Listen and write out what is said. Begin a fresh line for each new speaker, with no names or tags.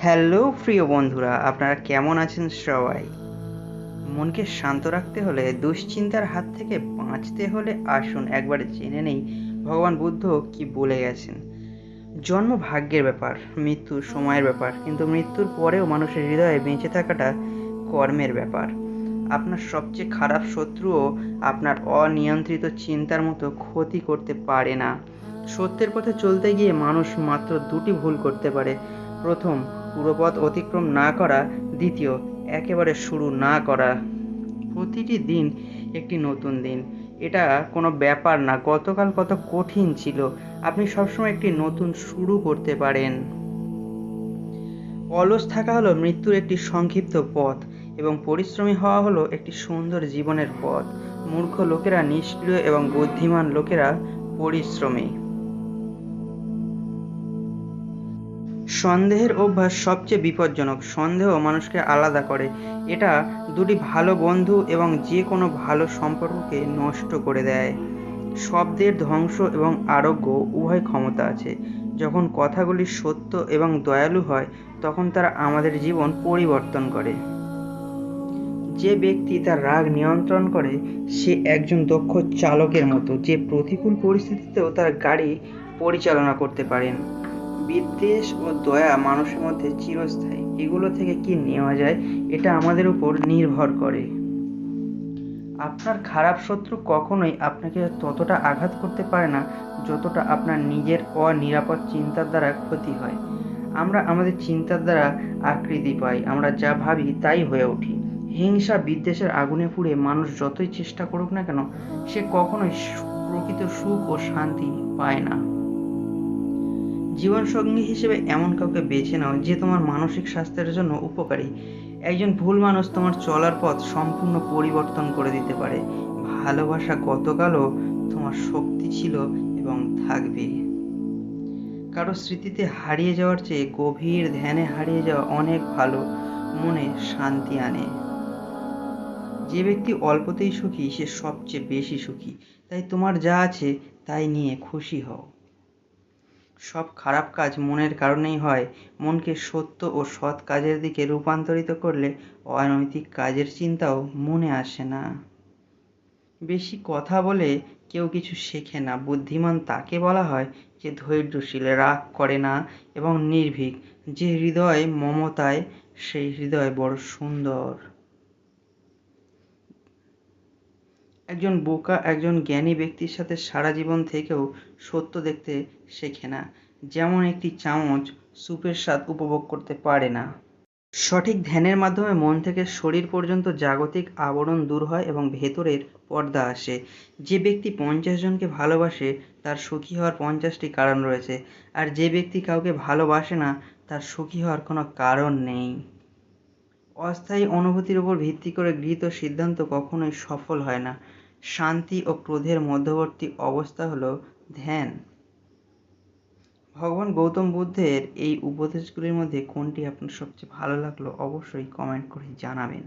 Hello প্রিয় বন্ধুরা, আপনারা কেমন আছেন সবাই? মনকে শান্ত রাখতে হলে, দুশ্চিন্তার হাত থেকে বাঁচতে হলে আসুন, একবার জেনে নেই ভগবান বুদ্ধ কি বলে গেছেন। জন্ম ভাগ্যের ব্যাপার, মৃত্যু সময়ের ব্যাপার, কিন্তু মৃত্যুর পরেও মানুষের হৃদয়ে বেঁচে থাকাটা কর্মের ব্যাপার। আপনার সবচেয়ে খারাপ শত্রুও আপনার অনিয়ন্ত্রিত চিন্তার মতো ক্ষতি করতে পারে না। সত্যের পথে চলতে গিয়ে মানুষ মাত্র দুটি ভুল করতে পারে। প্রথম পুরো পথ অতিক্রম না করা দ্বিতীয়, একেবারে শুরু না করা। প্রতিটি দিন একটি নতুন দিন। এটা কোনো ব্যাপার না, গতকাল কত কঠিন ছিল। আপনি সবসময় একটি নতুন শুরু করতে পারেন। অলস থাকা হলো মৃত্যুর একটি সংক্ষিপ্ত পথ এবং পরিশ্রমী হওয়া হলো একটি সুন্দর জীবনের পথ। মূর্খ লোকেরা, নিষ্ক্রিয় এবং বুদ্ধিমান লোকেরা পরিশ্রমী। সন্দেহের অভ্যাস সবচেয়ে বিপজ্জনক। সন্দেহ মানুষকে আলাদা করে। এটা দুটি ভালো বন্ধু এবং যে কোনো ভালো সম্পর্ককে নষ্ট করে দেয়। শব্দের ধ্বংস এবং আরোগ্য উভয় ক্ষমতা আছে। যখন কথাগুলি সত্য এবং দয়ালু হয়, তখন তারা আমাদের জীবন পরিবর্তন করে। যে ব্যক্তি তার রাগ নিয়ন্ত্রণ করে, সে একজন দক্ষ চালকের মতো, যে প্রতিকূল পরিস্থিতিতেও তার গাড়ি পরিচালনা করতে পারেন। বিদ্বেষ ও দয়া মানুষের মধ্যে চিরস্থায়ী। এগুলো থেকে কি নেওয়া যায়? এটা আমাদের উপর নির্ভর করে। আপনার খারাপ শত্রু কখনোই আপনাকে ততটা আঘাত করতে পারে না, যতটা আপনার নিজের অনিরাপদ চিন্তার দ্বারা ক্ষতি হয়। আমরা আমাদের চিন্তার দ্বারা আকৃতি পাই, আমরা যা ভাবি তাই হয়ে উঠি। হিংসা বিদ্বেষের আগুনে পুড়ে মানুষ যতই চেষ্টা করুক না কেন, সে কখনোই প্রকৃত সুখ ও শান্তি পায় না। জীবনসঙ্গী হিসেবে এমন কাউকে বেছে নাও যে তোমার মানসিক স্বাস্থ্যের জন্য উপকারী। একজন ভুল মানুষ তোমার চলার পথ সম্পূর্ণ পরিবর্তন করে দিতে পারে। ভালোবাসা গতকালও তোমার শক্তি ছিল এবং থাকবে। কারও স্মৃতিতে হারিয়ে যাওয়ার চেয়ে গভীর ধ্যানে হারিয়ে যাওয়া অনেক ভালো মনে শান্তি আনে। যে ব্যক্তি অল্পতেই সুখী, সে সবচেয়ে বেশি সুখী। তাই তোমার যা আছে তাই নিয়ে খুশি হও। সব খারাপ কাজ মনের কারণেই হয়। মনকে সত্য ও সৎ কাজের দিকে রূপান্তরিত করলে অনৈতিক কাজের চিন্তাও মনে আসে না। বেশি কথা বলে কেউ কিছু শেখে না। বুদ্ধিমান তাকে বলা হয় যে ধৈর্যশীল, রাগ করে না এবং নির্ভীক। যে হৃদয় মমতায়, সেই হৃদয় বড় সুন্দর। একজন বোকা, একজন জ্ঞানী ব্যক্তির সাথে সারা জীবন থেকেও সত্য দেখতে শেখে না। যেমন একটি চামচ স্যুপের স্বাদ উপভোগ করতে পারে না। সঠিক ধ্যানের মাধ্যমে মন থেকে শরীর পর্যন্ত জাগতিক আবরণ দূর হয় এবং ভেতরের পর্দা আসে। যে ব্যক্তি পঞ্চাশ জনকে ভালোবাসে, তার সুখী হওয়ার পঞ্চাশটি কারণ রয়েছে। আর যে ব্যক্তি কাউকে ভালোবাসে না, তার সুখী হওয়ার কোনো কারণ নেই। অস্থায়ী অনুভূতির উপর ভিত্তি করে গৃহীত সিদ্ধান্ত কখনোই সফল হয় না। শান্তি ও ক্রোধের মধ্যবর্তী অবস্থা হল ধ্যান। ভগবান গৌতম বুদ্ধের এই উপদেশগুলির মধ্যে কোনটি আপনার সবচেয়ে ভালো লাগল অবশ্যই কমেন্ট করে জানাবেন।